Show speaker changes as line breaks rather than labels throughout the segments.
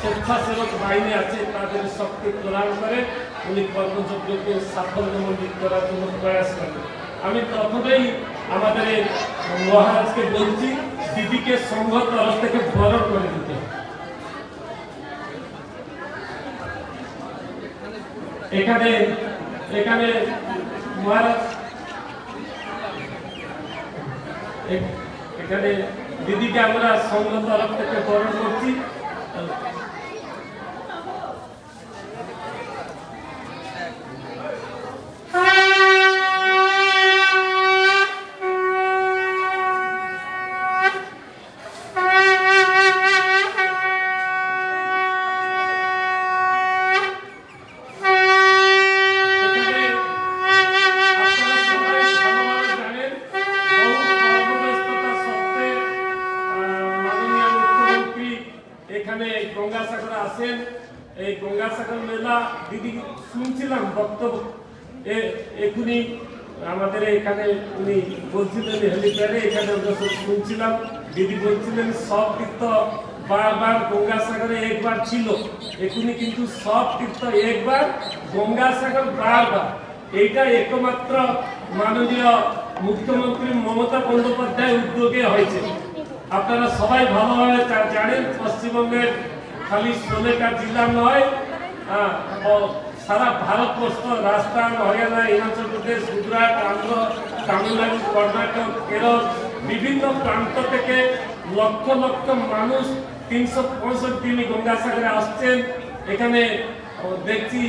স্বেচ্ছাসেবক বাহিনী আছে, তাদের শক্তি প্রদান করে উনি কর্মযজ্ঞকে সাফল্যমণ্ডিত করার জন্য প্রয়াস করেন। আমি প্রথমেই আমাদের মহারাজকে বলছি, দিদিকে সংঘ তরফ থেকে বরণ করে দিতে। এখানে এখানে মহারাজ এখানে দিদিকে আমরা সংঘ তরফ থেকে বরণ করছি। গঙ্গাসাগরে আসেন এই গঙ্গাসাগর মেলা, দিদি শুনছিলাম বক্তব্য। এখুনি আমাদের এখানে উনি বলছিলেন হেলিপ্যাডে, এখানে শুনছিলাম। দিদি বলছিলেন, সব তীর্থ বারবার গঙ্গাসাগরে একবার ছিল। এখুনি কিন্তু সব তীর্থ একবার গঙ্গাসাগর বারবার। এইটা একমাত্র মাননীয় মুখ্যমন্ত্রী মমতা বন্দ্যোপাধ্যায় উদ্যোগে হয়েছে। আপনারা সবাই ভালোভাবে জানেন, পশ্চিমবঙ্গের খালি সোলেকা জেলা নয় ও সারা ভারতবর্ষ, রাজস্থান, হরিয়ানা, হিমাচল প্রদেশ, গুজরাট আন্ধ্র তামিলনাড়ু, কর্ণাটক, কেরল, বিভিন্ন প্রান্ত থেকে লক্ষ লক্ষ মানুষ তিনশো পঁয়ষট্টি দিনই গঙ্গাসাগরে আসছেন। এখানে দেখছি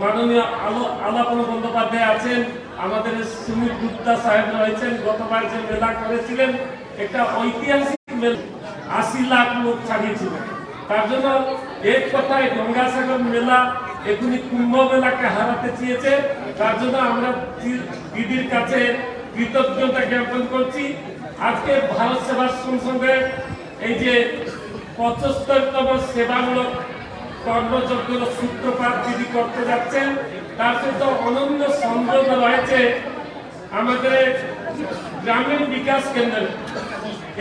মাননীয় আলো, আলাপন বন্দ্যোপাধ্যায় আছেন। আমাদের সুমিত গুপ্তা সাহেব রয়েছেন। গতবার যে মেলা করেছিলেন, একটা ঐতিহাসিক মেলা, আশি লাখ লোক ছাড়িয়েছিলেন। তার জন্য এক কথায় গঙ্গাসাগর মেলা এখনই কুম্ভ মেলাকে হারাতে চেয়েছে। তার জন্য আমরা দিদির কাছে কৃতজ্ঞতা জ্ঞাপন করছি। আজকে ভারত সেবাশ্রম সংঘের এই যে পঁচাত্তরতম সেবামূলক কর্মযজ্ঞের সূত্রপাত দিদি করতে যাচ্ছেন, তার সাথে অনন্য সংযোগ রয়েছে আমাদের গ্রামীণ বিকাশ কেন্দ্র।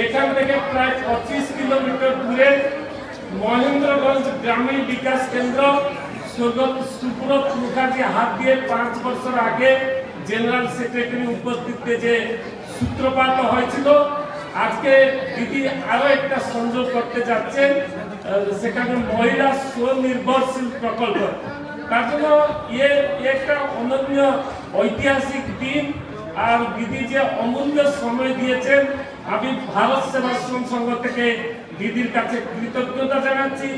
এখান থেকে প্রায় পঁচিশ কিলোমিটার দূরে মহেন্দ্রগঞ্জ গ্রামীণ বিকাশ কেন্দ্র স্বর্গত সুব্রত মুখার্জি হাত দিয়ে পাঁচ বছর আগে জেনারেল সেক্রেটারি উপস্থিতিতে যে সূত্রপাত হয়েছিল, আজকে দিদি আরও একটা সংযোগ করতে যাচ্ছেন সেখানে মহিলা স্বনির্ভরশীল প্রকল্প। তার জন্য ইয়ে একটা অনন্য ঐতিহাসিক দিন, আর দিদি যে অমূল্য সময় দিয়েছেন, আমি ভারত সেবাশ্রম সংঘ থেকে দিদির কাছে কৃতজ্ঞতা জানাচ্ছি।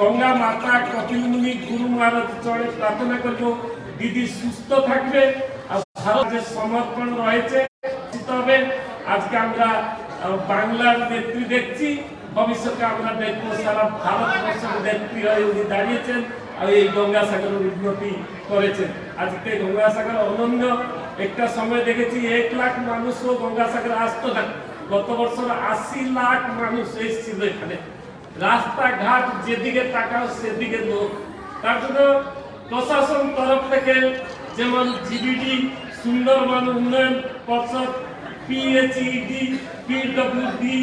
গঙ্গা মাতা কপিল মুনি গুরু মহারাজ চড়ে প্রার্থনা করব, দিদি সুস্থ থাকবে আর সমর্পণ রয়েছে। তবে আজকে আমরা বাংলার নেত্রী দেখছি। ভবিষ্যতে আমরা দেখব সারা ভারতবর্ষের নেত্রী হয়ে উনি দাঁড়িয়েছেন আর এই গঙ্গাসাগরের উন্নতি করেছেন। আজকে গঙ্গাসাগর অনন্য। একটা সময় দেখেছি, এক লাখ মানুষও গঙ্গাসাগরে আসতো না গত বছর আশি লাখ মানুষ এসেছিল এখানে। রাস্তাঘাট যেদিকে তাকাও সেদিকে লোক। তার জন্য প্রশাসন তরফ থেকে যেমন জিবিডি সুন্দরবন উন্নয়ন পর্ষদ পিএইচইডি পিডব্লিউডি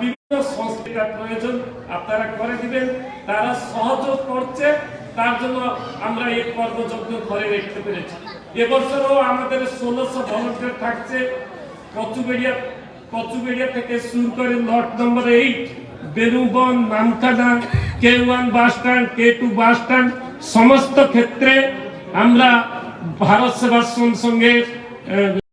বিভিন্ন সংস্থার প্রয়োজন আপনারা করে দিবেন। তারা সহযোগ করছে, তার জন্য আমরা এই কর্মযজ্ঞ ঘরে রাখতে পেরেছি। এবছরও আমাদের ষোলোশো ভলেন্টিয়ার থাকছে। কচুবেড়িয়া কচুবেড়িয়া থেকে শুরু করে lot number eight বেরুবন Namkhana K one bus stand K two bus stand, সমস্ত ক্ষেত্রে আমরা ভারত সেবাশ্রম সঙ্গে